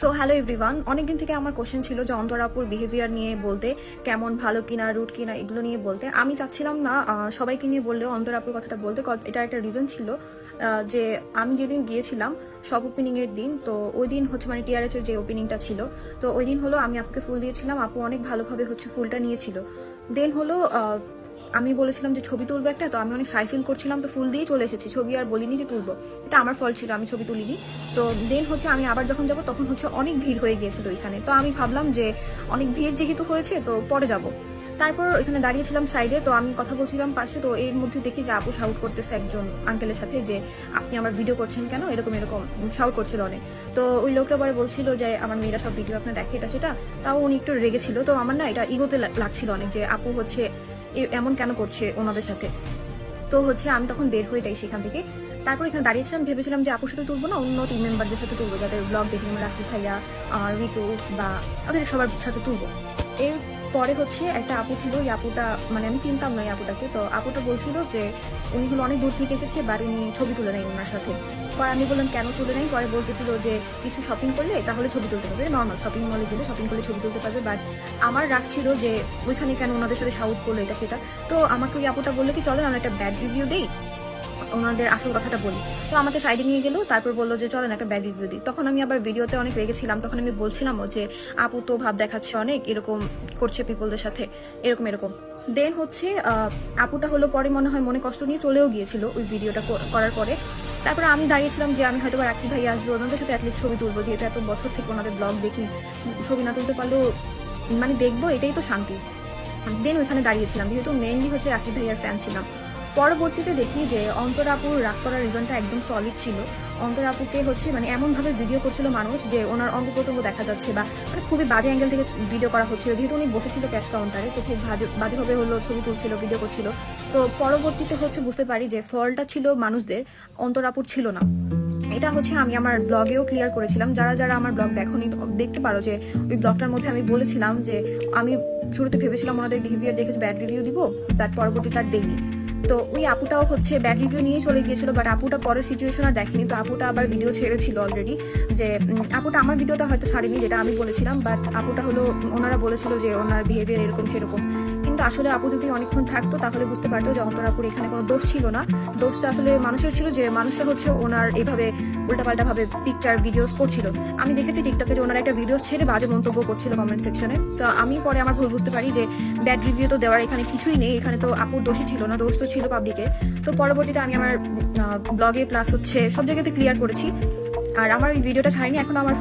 So hello everyone অনেকদিন থেকে আমার কোশ্চেন ছিল যে অন্তরাপুর বিহেভিয়ার নিয়ে বলতে, কেমন, ভালো কিনা রুট কিনা, এগুলো নিয়ে বলতে। আমি চাচ্ছিলাম না সবাইকে নিয়ে বললেও অন্তরাপুর কথাটা বলতে এটা একটা রিজন ছিল যে আমি যেদিন গিয়েছিলাম সব ওপেনিংয়ের দিন, তো ওই দিন হচ্ছে মানে টিআরএস এর যে ওপেনিংটা ছিল, তো ওই দিন হলো আমি আপুকে ফুল দিয়েছিলাম। আপু অনেক ভালোভাবে হচ্ছে ফুলটা নিয়েছিল। দেন হলো আমি বলেছিলাম যে ছবি তুলবো একটা, তো আমি অনেক সাই ফিল করছিলাম, তো ফুল দিয়ে চলে এসেছি। ছবি আর বলিনি যে তুলবো। এটা আমার ফল ছিল, আমি ছবি তুলিনি। তো দেন হচ্ছে আমি আবার যখন যাব, তখন হচ্ছে অনেক ভিড় হয়ে গিয়েছিল এখানে। তো আমি ভাবলাম যে অনেক ভিড় যেহেতু হয়েছে, তো পরে যাব। তারপর এখানে দাঁড়িয়েছিলাম সাইডে তো আমি কথা বলছিলাম পাশে, তো এর মধ্যে দেখি যে আপু শাউট করতেছে একজন আঙ্কেলের সাথে যে, আপনি আমার ভিডিও করছেন কেন? এরকম এরকম শাউট করছিল অনেক। তো ওই লোকটা পরে বলছিল যে, আমার মেয়েরা সব ভিডিও আপনার দেখে, এটা সেটা। তাও উনি একটু রেগেছিল তো আমার না এটা ইগোতে লাগছিল অনেক যে, আপু হচ্ছে এমন কেন করছে ওনাদের সাথে? তো হচ্ছে আমি তখন বের হয়ে যাই সেখান থেকে। তারপর এখানে দাঁড়িয়েছিলাম ভেবেছিলাম যে আপুর সাথে তুলবো না, অন্য টিম মেম্বারদের সাথে তুলবো, যাদের ব্লগ দেখে আমরা রাখি, ভাইয়া ঋতু বা ওদের সবার সাথে তুলবো। এর পরে হচ্ছে একটা আপু ছিল ওই আপুটা মানে আমি চিনতাম না এই আপুটাকে, তো আপুটা বলছিল যে উনি হলো অনেক দূর থেকে এসেছে বাট উনি ছবি তুলে নেয় ওনার সাথে। পরে আমি বললাম, কেন তুলে নেই পরে বলতেছিল যে, কিছু শপিং করলে তাহলে ছবি তুলতে পারবে। নর্মাল শপিং মলে গেলে শপিং করলে ছবি তুলতে পারবে বাট আমার রাগ ছিল যে, ওইখানে কেন ওনাদের সাথে সাউথ করল এটা সেটা? তো আমাকে ওই আপুটা বলল কি, চলো আমরা একটা ব্যাড রিভিউ দিই। ওনাদের আসল কথাটা বলি। তো আমাকে সাইডে নিয়ে গেলো, তারপর বলল যে, চলেন একটা ব্যাড রিভিউ দিই। তখন আমি আবার ভিডিওতে অনেক রেগেছিলাম, তখন আমি বলছিলাম যে, আপু তো ভাব দেখাচ্ছে অনেক, এরকম করছে পিপলদের সাথে। এরকম এরকম। দেন হচ্ছে আপুটা হলো পরে মনে হয় মনে কষ্ট নিয়ে চলেও গিয়েছিল ওই ভিডিওটা করার পরে। তারপরে আমি দাঁড়িয়েছিলাম যে, আমি হয়তো রাখি ভাই আসব, ওনাদের সাথে অ্যাটলিস্ট ছবি তুলবো, যেহেতু এত বছর থেকে ওনাদের ব্লগ দেখি, ছবি না তুলতে পারলেও মানে দেখব, এটাই তো শান্তি। দেন ওইখানে দাঁড়িয়েছিলাম, যেহেতু মেনলি হচ্ছে রাকিব ভাইয়ার ফ্যান ছিলাম। পরবর্তীতে দেখি যে অন্তরাপুর রাগ করার রিজনটা একদম সলিড ছিল। অন্তরাপুকে হচ্ছে মানে এমনভাবে ভিডিও করছিল মানুষ যে ওনার অঙ্গ প্রত্যঙ্গ দেখা যাচ্ছে বা মানে খুবই বাজে অ্যাঙ্গেল থেকে ভিডিও করা হচ্ছিল। যেহেতু উনি বসেছিল ক্যাশ কাউন্টারে তো খুব বাজে বাজেভাবে হলো ছবি তুলছিল ভিডিও করছিল। তো পরবর্তীতে হচ্ছে বুঝতে পারি যে ফলটা ছিল মানুষদের অন্তরাপুর ছিল না। এটা হচ্ছে আমি আমার ব্লগেও ক্লিয়ার করেছিলাম। যারা যারা আমার ব্লগ দেখোনি, দেখতে পারো যে ওই ব্লগটার মধ্যে আমি বলেছিলাম যে আমি শুরুতে ভেবেছিলাম ওনাদের বিহেভিয়ার দেখে ব্যাড রিভিউ দিব তার পরবর্তী তার দেইনি। তো ওই আপুটাও হচ্ছে ব্যাড রিভিউ নিয়ে চলে গিয়েছিল বাট আপুটা পরের সিচুয়েশন আর দেখেনি। তো আপুটা আবার ভিডিও ছেড়েছিল অলরেডি যে আপুটা আমার ভিডিওটা হয়তো ছাড়েনি, যেটা আমি বলেছিলাম বাট আপুটা হলো ওনারা বলেছিল যে, ওনার বিহেভিয়ার এরকম সেরকম। আসলে আপু যদি অনেকক্ষণ থাকতো, তাহলে বুঝতে পারতো যে অন্তরাপুর এখানে কোনো দোষ ছিল না। দোষটা আসলে মানুষের ছিল যে মানুষরা হচ্ছে ওনার এইভাবে উল্টাপাল্টাভাবে পিকচার ভিডিওস করছিল। আমি দেখেছি টিকটকে যে ওনারা একটা ভিডিও ছেড়ে বাজে মন্তব্য করছিল কমেন্ট সেকশনে তো আমি পরে আমার ভুল বুঝতে পারি যে ব্যাড রিভিউ তো দেওয়ার এখানে কিছুই নেই। এখানে তো আপুর দোষই ছিল না, দোষ তো ছিল পাবলিকের তো পরবর্তীতে আমি আমার ব্লগে প্লাস হচ্ছে সব জায়গাতে ক্লিয়ার করেছি। আর আমার ওই ভিডিওটা ছাড়িনি, এখন আমার